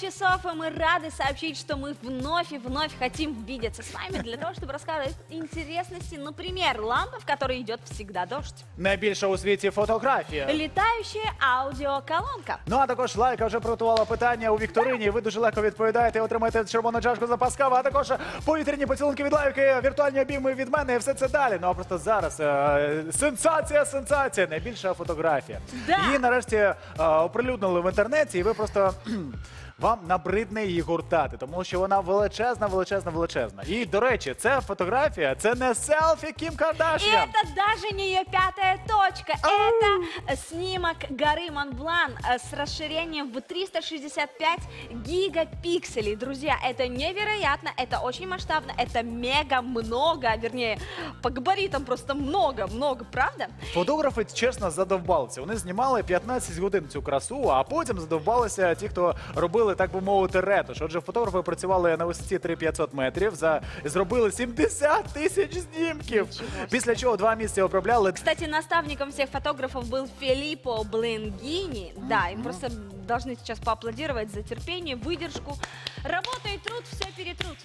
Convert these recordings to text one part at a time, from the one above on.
часов, и мы рады сообщить, что мы вновь и вновь хотим видеться с вами для того, чтобы рассказывать интересности. Например, лампа, в которой идет всегда дождь. Найбільша у світі фотографія. Летающая аудиоколонка. Ну а також лайка вже приготувала питання у вікторині. Ви дуже легко відповідаєте і отримаєте червону чашку запас кави, а також повітряні поцілунки від лайки, віртуальні обійми від мене і все це далі. Ну а просто зараз е, сенсація, сенсація, найбільша фотографія. Да. Її нарешті е, оприлюднили в інтернеті, і ви просто. кхм, Вам набридне її гуртати, тому що вона величезна, величезна, величезна. І до речі, це фотографія, це не селфі Кім И Кардашян. это даже не ее пятая точка. Это э, снимок горы Монблан э, с расширением в 365 гигапикселей. Друзья, это невероятно, это очень масштабно, это мега много, вернее, по габаритам просто много-много, правда? Фотографи чесно задовбалися. Вони знімали 15 годин цю красу, а потім задовбалися ті, хто робили, так би мовити, ретуш. Отже, фотографи працювали на висоті 3500 метрів, за зробили 70 тисяч знімків. Нічого Після чого два місяці обробляли. Кстати, наставником всех фотографов был Филиппо Блингини. Да, им просто должны сейчас поаплодировать за терпение, выдержку. Работа и труд все перетрут.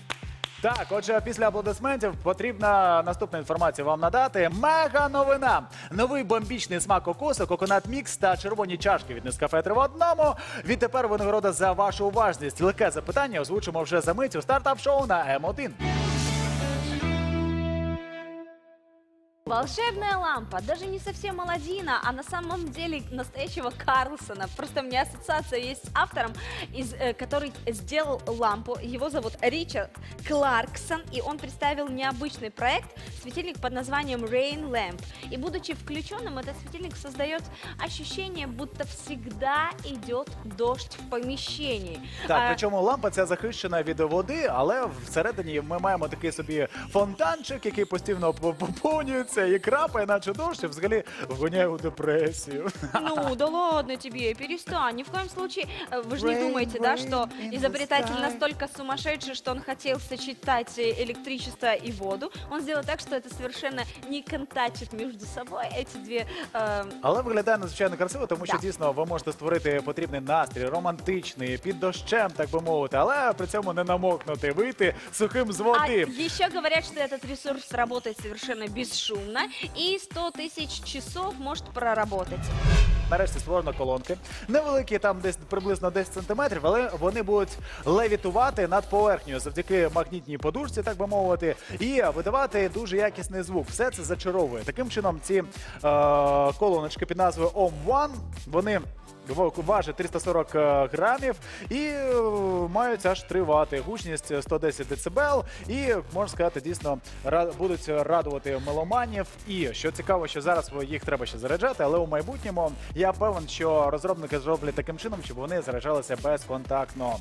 Так, отже, після аплодисментів потрібна наступна інформація вам надати. Мега новина! Новий бомбічний смак кокосу, коконат мікс та червоні чашки від Нескафе три в одному. Відтепер винагорода за вашу уважність. Легке запитання озвучимо вже за мить у стартап-шоу на М1. Волшебная лампа, даже не совсем Аладдина, а на самом деле настоящего Карлсона. Просто у меня ассоциация есть с автором, из, э, который сделал лампу. Его зовут Ричард Кларксон, и он представил необычный проект, светильник под названием Rain Lamp. И будучи включенным, этот светильник создает ощущение, будто всегда идет дождь в помещении. Так, А, причому лампа ця захищена від води, але всередині ми маємо такий собі фонтанчик, який постійно п- поповнюється і крапає, наче дощ, і взагалі вгоняє у депресію. Ну, да ладно тебе, перестань. Ни в коем случае, э, вы же не Rain, думаете, да, rain что in the изобретатель sky. настолько сумасшедший, что он хотел сочетать э, электричество и воду. Он сделал так, что это совершенно не контачит между собой эти две... э, Але виглядає надзвичайно красиво, тому що Да. дійсно ви можете створити потрібний настрій, романтичний, під дощем, так би мовити, але при цьому не намокнути, вийти сухим з А води. еще говорят, что этот ресурс работает совершенно бесшумно и 100 тысяч часов может проработать. Нарешті створено колонки. Невеликі, там десь приблизно 10 сантиметрів, але вони будуть левітувати над поверхнею завдяки магнітній подушці, так би мовити, і видавати дуже якісний звук. Все це зачаровує. Таким чином, ці е, колоночки під назвою OM1, вони. Важить 340 е, грамів і е, мають аж 3 вати, гучність 110 дБ і можна сказати, дійсно будуть радувати меломанів. І що цікаво, що зараз їх треба ще заряджати, але у майбутньому я певен, що розробники зроблять таким чином, щоб вони заряджалися безконтактно.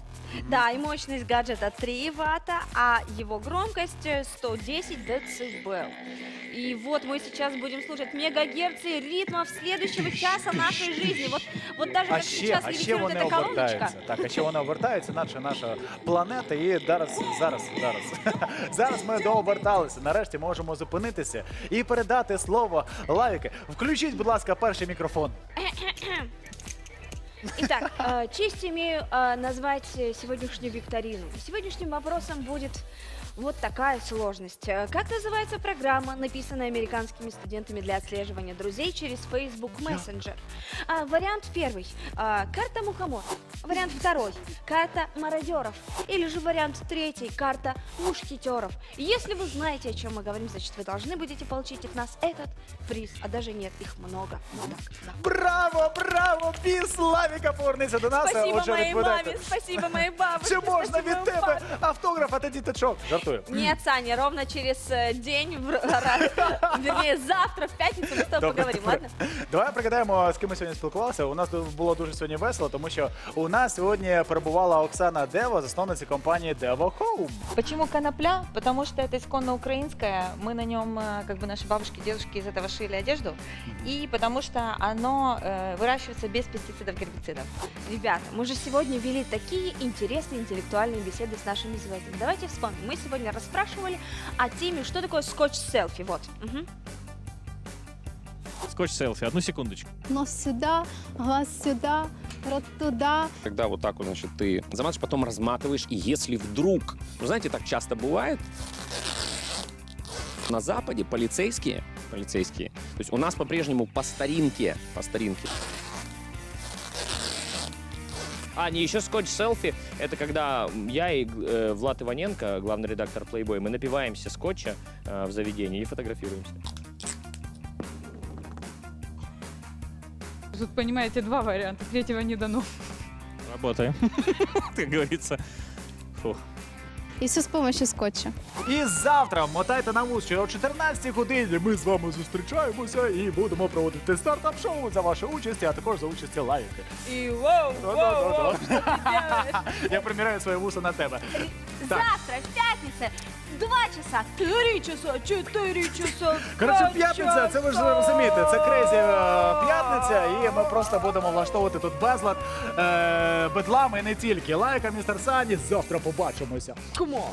Да, и мощность гаджета 3 ватта, а его громкость э, 110 децибел. И вот мы сейчас будем слушать мегагерцы ритмов следующего часа нашей жизни. Вот, вот даже А как ще, сейчас а ще левитирует вони эта колоночка. обертаються. Так, а ще вони обертаються, наче наша планета. І зараз, зараз, зараз. Зараз ми дооберталися. Нарешті можемо зупинитися і передати слово Лавіки. Включіть, будь ласка, перший мікрофон. Итак, э, честь имею э, назвать сегодняшнюю викторину. Сегодняшним вопросом будет вот такая сложность. Э, Как называется программа, написанная американскими студентами для отслеживания друзей через Facebook Messenger? А, вариант первый – карта мухомор. Вариант второй – карта мародеров. Или же вариант третий – карта мушкетеров. Если вы знаете, о чем мы говорим, значит, вы должны будете получить от нас этот приз. А даже нет, их много. Ну так, да. Браво, браво! Біс Лавіка повернеться до нас. Спасибо Отже, моей відповідайте. маме, спасибо моей бабушке. Чи можна спасибо від моему тебе папе. автограф, а ти діточок? Жартую. Нет, Саня, ровно через э, день, в- ра- вернее, завтра, в пятницу мы с тобой Добре, поговорим, добре. ладно? Давай пригадаємо, з ким ми сьогодні спілкувалися. У нас тут було дуже сьогодні весело, тому що у нас сьогодні перебувала Оксана Дево, засновниця компанії Devo Home. Почему конопля? Потому что это исконно украинское. Мы на нем, э, как бы наши бабушки, дедушки из этого шили одежду. И потому что оно э, выращивается без пестицидов, гербицидов. Ребята, мы же сегодня вели такие интересные интеллектуальные беседы с нашими звездами. Давайте вспомним. Мы сегодня расспрашивали о теме, что такое скотч-селфи. Вот. Мгм. Скотч селфи, одну секундочку. Нос сюда, глаз сюда, рот туда. Когда вот так вот, значит, ты заматываешь, потом разматываешь, и если вдруг, ну, знаете, так часто бывает, на Западе полицейские, полицейские, то есть у нас по-прежнему по старинке, по старинке. А, не, еще скотч-селфи. Это когда я и э, Влад Иваненко, главный редактор Playboy, мы напиваемся скотча э, в заведении и фотографируемся. Тут, понимаете, два варианта, третьего не дано. Работаем, как говорится. Фух. И все с помощью скотча. І завтра мотайте на вуз, що о 14 годині ми з вами зустрічаємося і будемо проводити стартап-шоу за вашу участь, а також за участі лайки. И воу, воу, воу, что ты делаешь? Я приміряю своє вуса на тебе. Так. Завтра, в пятнице, два часа, три часа, четыре часа. Коротше, пять п'ятниця, це ви ж часов. розумієте, це крейзі е, п'ятниця, і ми просто будемо влаштовувати тут безлад, е, бедлам і не тільки. Лайка, містер Сані, завтра побачимося. Come on.